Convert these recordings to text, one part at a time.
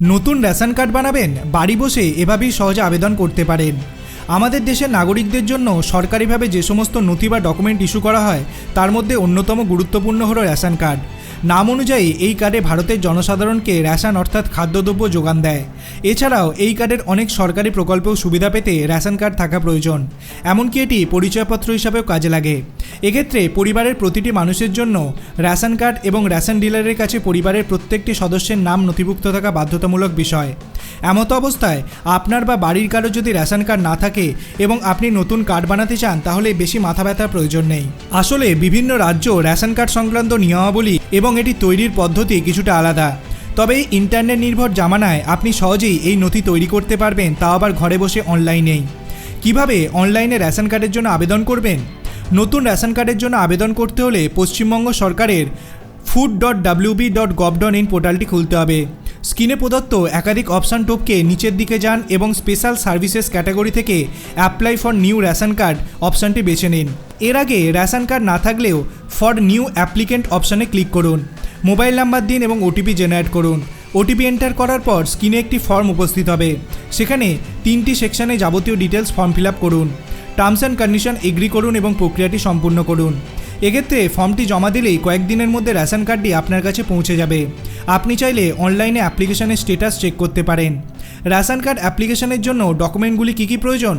নতুন ration card বানাবেন, বাড়ি বসে এভাবেই সহজে আবেদন করতে পারেন। আমাদের দেশের নাগরিকদের জন্য সরকারিভাবে যে সমস্ত নথি বা ডকুমেন্ট ইস্যু করা হয়, তার মধ্যে অন্যতম গুরুত্বপূর্ণ হলো রেশন কার্ড। নাম অনুযায়ী এই কার্ডে ভারতের জনসাধারণকে রেশন অর্থাৎ খাদ্যদ্রব্য যোগান দেয়। এছাড়াও এই কার্ডের অনেক সরকারি প্রকল্পেও সুবিধা পেতে রেশন কার্ড থাকা প্রয়োজন। এমনকি এটি পরিচয়পত্র হিসাবেও কাজে লাগে। এক্ষেত্রে পরিবারের প্রতিটি মানুষের জন্য রেশন কার্ড এবং রেশন ডিলারের কাছে পরিবারের প্রত্যেকটি সদস্যের নাম নথিভুক্ত থাকা বাধ্যতামূলক বিষয়। এমতো অবস্থায় আপনার বা বাড়ির কারও যদি রেশন কার্ড না থাকে এবং আপনি নতুন কার্ড বানাতে চান, তাহলে বেশি মাথা ব্যথার প্রয়োজন নেই। আসলে বিভিন্ন রাজ্য রেশন কার্ড সংক্রান্ত নিয়মাবলী এবং এটি তৈরির পদ্ধতি কিছুটা আলাদা। তবে ইন্টারনেট নির্ভর জামানায় আপনি সহজেই এই নথি তৈরি করতে পারবেন, তাও আবার ঘরে বসে অনলাইনেই কীভাবে অনলাইনে রেশন কার্ডের জন্য আবেদন করবেন? নতুন রেশন কার্ডের জন্য আবেদন করতে হলে পশ্চিমবঙ্গ সরকারের food dot W B dot gov dot in পোর্টালটি খুলতে হবে। স্ক্রিনে প্রদত্ত একাধিক অপশান টপকে নিচের দিকে যান এবং স্পেশাল সার্ভিসেস ক্যাটাগরি থেকে apply for new ration card অপশানটি বেছে নিন। এর আগে রেশন কার্ড না থাকলেও ফর নিউ অ্যাপ্লিকেন্ট অপশানে ক্লিক করুন। মোবাইল নাম্বার দিন এবং ওটিপি জেনারেট করুন। ওটিপি এন্টার করার পর স্ক্রিনে একটি ফর্ম উপস্থিত হবে। সেখানে তিনটি সেকশানে যাবতীয় ডিটেলস ফর্ম ফিল করুন। টার্মস অ্যান্ড কন্ডিশন এগ্রি করুন এবং প্রক্রিয়াটি সম্পূর্ণ করুন। এক্ষেত্রে ফর্মটি জমা দিলেই কয়েকদিনের মধ্যে রেশন কার্ডটি আপনার কাছে পৌঁছে যাবে। আপনি চাইলে অনলাইনে অ্যাপ্লিকেশনের স্টেটাস চেক করতে পারেন। রেশন কার্ড অ্যাপ্লিকেশনের জন্য ডকুমেন্টগুলি কী কী প্রয়োজন?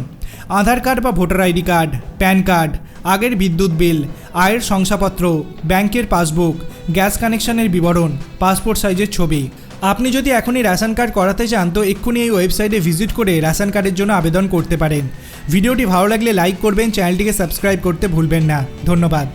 আধার কার্ড বা voter ID card, PAN card, আগের বিদ্যুৎ বিল, আয়ের শংসাপত্র, ব্যাংকের পাসবুক, গ্যাস কানেকশনের বিবরণ, পাসপোর্ট সাইজের ছবি। আপনি যদি এখনই রেশন কার্ড করাতে চান, তো এক্ষুনি এই ওয়েবসাইটে ভিজিট করে রেশন কার্ডের জন্য আবেদন করতে পারেন। ভিডিওটি ভালো লাগলে লাইক করবেন, চ্যানেলটিকে সাবস্ক্রাইব করতে ভুলবেন না। ধন্যবাদ।